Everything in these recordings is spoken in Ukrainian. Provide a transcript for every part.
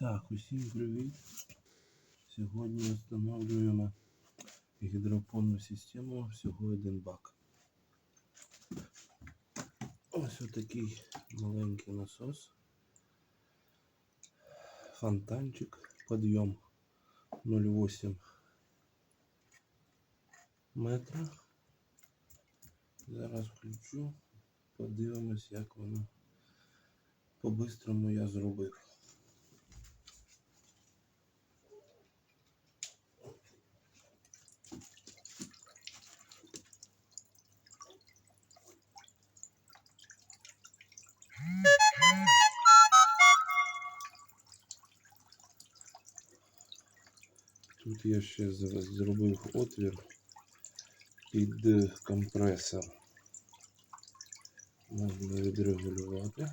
Так, усім привіт. Сьогодні встановлюємо гідропонну систему всього один бак. Ось отакий маленький насос. Фонтанчик, подйом 0,8 метра. Зараз включу, подивимось, як воно по-бистрому я зробив. Тут я ще зробив отвір під компресор. Можна відрегулювати.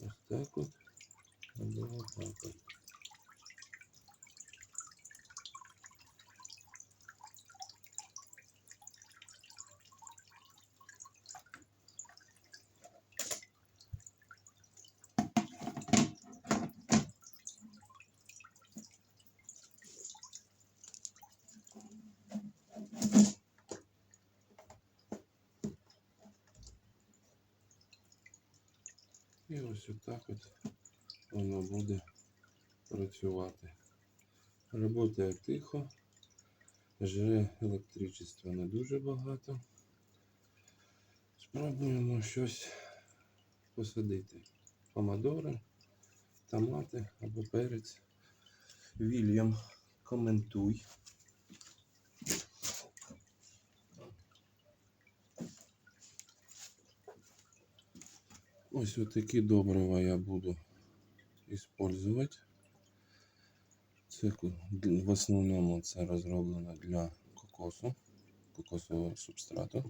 Ось так от. Або так от. І ось отак от воно буде працювати. Роботає тихо, жре електричества не дуже багато. Спробуємо щось посадити. Помадори, томати або перець. Вільям, коментуй. Ось вот такие добрива я буду использовать. Це в основному це розроблено для кокосу, кокосового субстрату.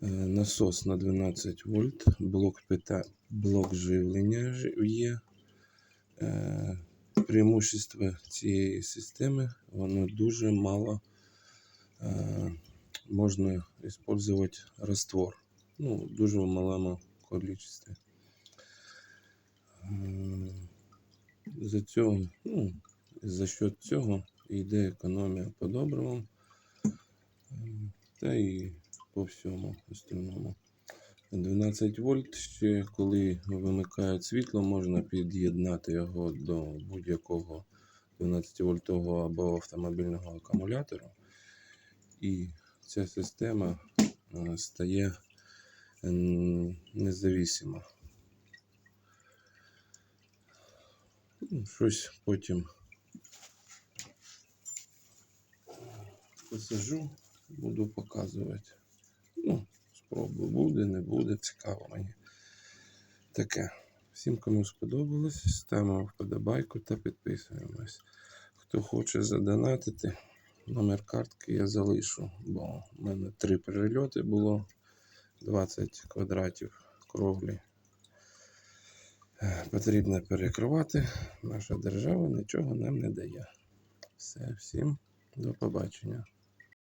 Насос на 12 вольт, блок пита... блок живлення є. Е, Преимущество цієї системи, воно дуже мало е, можна використовувати раствор. Ну, дуже в малому кількості. Е, За цього, ну, за счет цього йде економія по добривам е, та і по всьому остальному. 12 вольт ще коли вимикають світло, можна під'єднати його до будь-якого 12 вольтового або автомобільного акумулятора. І ця система е, стає независима. Ну, Щось потім посажу, буду показувати. Ну, спробую, буде, не буде, цікаво мені. Таке. Всім, кому сподобалось, ставимо вподобайку та підписуємось. Хто хоче задонатити, номер картки я залишу, бо в мене три перельоти було 20 квадратів кровлі. Е, Потрібно перекривати. Наша держава нічого нам не дає. Все, всім до побачення.